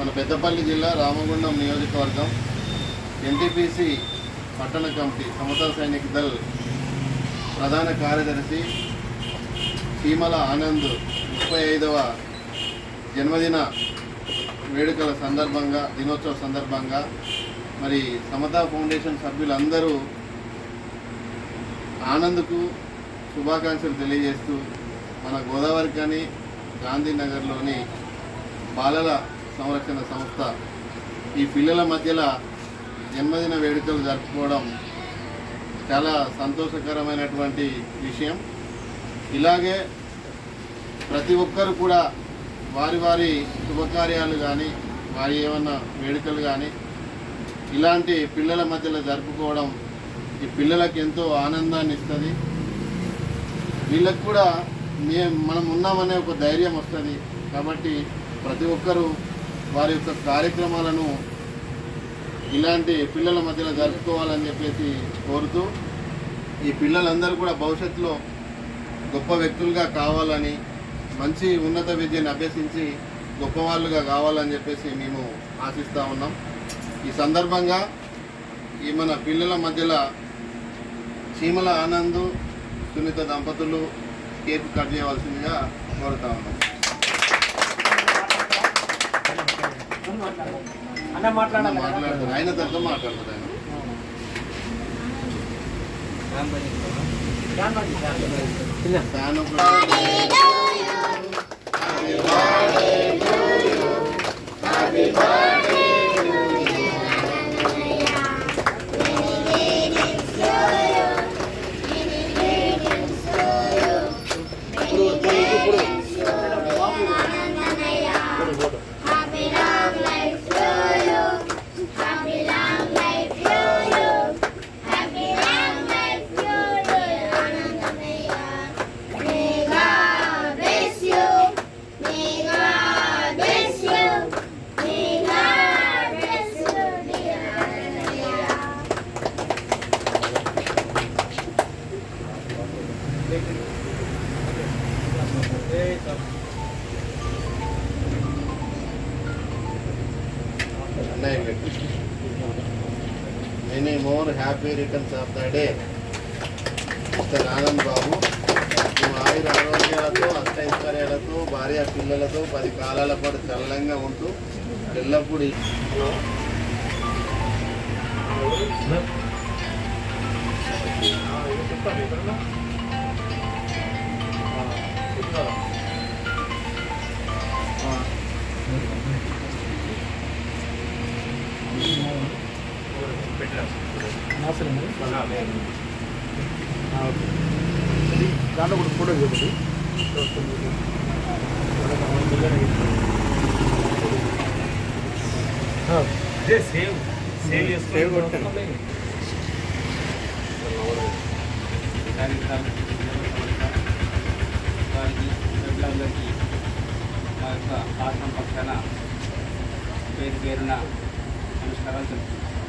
మన పెద్దపల్లి జిల్లా రామగుండం నియోజకవర్గం ఎన్టీపీసీ పట్టణ కమిటీ సమతా సైనిక దళ్ ప్రధాన కార్యదర్శి సీమల ఆనంద్ ముప్పై ఐదవ జన్మదిన వేడుకల సందర్భంగా దినోత్సవ సందర్భంగా మరి సమతా ఫౌండేషన్ సభ్యులందరూ ఆనంద్కు శుభాకాంక్షలు తెలియజేస్తూ మన గోదావరి కానీ గాంధీనగర్లోని బాలల సంరక్షణ సంస్థ ఈ పిల్లల మధ్యలో జన్మదిన వేడుకలు జరుపుకోవడం చాలా సంతోషకరమైనటువంటి విషయం. ఇలాగే ప్రతి ఒక్కరు కూడా వారి వారి శుభకార్యాలు కానీ వారి ఏమన్నా వేడుకలు కానీ ఇలాంటి పిల్లల మధ్యలో జరుపుకోవడం ఈ పిల్లలకు ఎంతో ఆనందాన్ని ఇస్తుంది. వీళ్ళకు కూడా మేము మనం ఉన్నామనే ఒక ధైర్యం వస్తుంది. కాబట్టి ప్రతి ఒక్కరూ వారి యొక్క కార్యక్రమాలను ఇలాంటి పిల్లల మధ్యలో జరుపుకోవాలని చెప్పేసి కోరుతూ ఈ పిల్లలందరూ కూడా భవిష్యత్తులో గొప్ప వ్యక్తులుగా కావాలని మంచి ఉన్నత విద్యను అభ్యసించి గొప్పవాళ్ళుగా కావాలని చెప్పేసి మేము ఆశిస్తూ ఉన్నాం. ఈ సందర్భంగా ఈ మన పిల్లల మధ్యలో చీమల ఆనంద్ సునీత దంపతులు కేక్ కట్ చేయవలసిందిగా కోరుతా ఉన్నాం. అన్న మాట్లాడాలి. మాట్లాడుతారు ఆయన తర్వాత మాట్లాడతారు ఆయన. ఫ్యాన్ ఒకటి many more happy returns of the day mister Anand Babu ఆయుర ఆరోగ్యాలతో అష్టైశ్వర్యాలతో భార్య పిల్లలతో పది కాలాల పాటు చల్లంగా ఉంటూ ఎల్లప్పుడూ అవసరం దాంట్లో కూడా ఫోటో చూడండి అదే సేవ్. సేవ్ సేవ్ యొక్క ఆత్మ పక్షాన పేరు పేరున నమస్కారాలు తెలుపుతున్నాను.